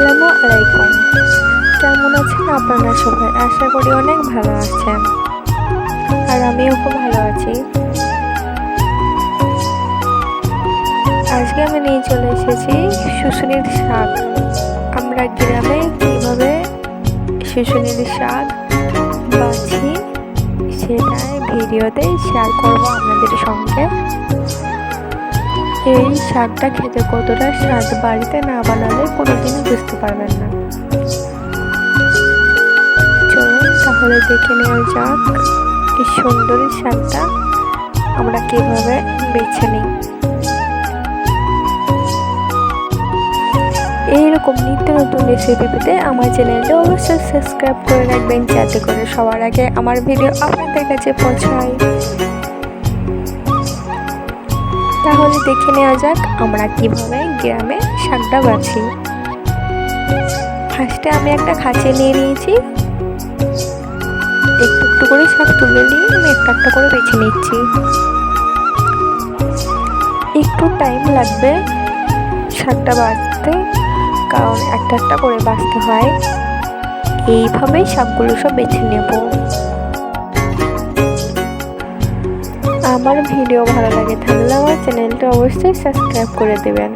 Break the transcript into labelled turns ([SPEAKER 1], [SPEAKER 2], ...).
[SPEAKER 1] আসসালামু আলাইকুম। কেমন আছেন আপনারা সবাই? আশা করি অনেক ভালো আছেন। আর আমিও খুব ভালো আছি। আজকে আমি নিয়ে চলে এসেছি শুশুনির শাক। আমরা গ্রামে কীভাবে শুশুনির শাক বাছি, সেটাই ভিডিওতে শেয়ার করব আপনাদের এই শাকটা খেতে কতটা স্বাদ বাড়িতে না বানালে কোনোদিনও বুঝতে পারবেন না। চলুন তাহলে দেখে নেওয়া যাক এই সুন্দরী শাকটা আমরা কীভাবে বেছে নিই। এইরকম নিত্য নতুন রেসিপি পেতে আমার চ্যানেলটা অবশ্যই সাবস্ক্রাইব করে রাখবেন, যাতে করে সবার আগে আমার ভিডিও আপনাদের কাছে পৌঁছায়। তাহলে দেখে নেওয়া যাক আমরা কীভাবে গ্রামে শাকটা বাছি। ফার্স্টে আমি একটা খাঁচে নিয়ে নিয়েছি। একটু একটু করে শাক তুলে নিয়ে আমি একটা একটা করে বেছে নিচ্ছি। একটু টাইম লাগবে শাকটা বাছতে, কারণ একটা একটা করে বাঁচতে হয়। এইভাবেই শাকগুলো সব বেছে নেব। আমার ভিডিও ভালো লাগে তাহলে আমার চ্যানেলটা অবশ্যই সাবস্ক্রাইব করে দেবেন।